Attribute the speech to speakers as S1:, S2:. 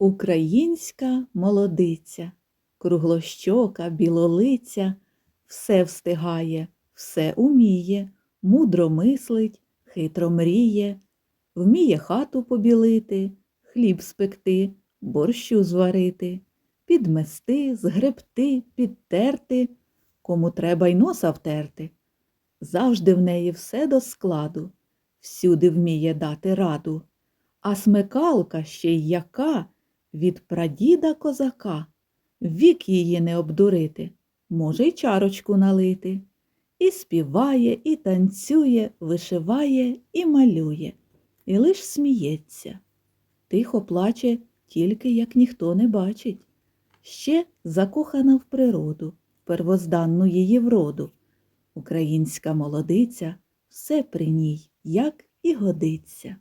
S1: Українська молодиця, круглощока, білолиця, все встигає, все уміє, мудро мислить, хитро мріє, вміє хату побілити, хліб спекти, борщу зварити, підмести, згребти, підтерти, кому треба й носа втерти. Завжди в неї все до складу, всюди вміє дати раду. А смекалка ще й яка від прадіда козака. Вік її не обдурити, може й чарочку налити. І співає, і танцює, вишиває і малює, і лиш сміється. Тихо плаче, тільки як ніхто не бачить. Ще закохана в природу, первозданну її вроду. Українська молодиця все при ній, як і годиться.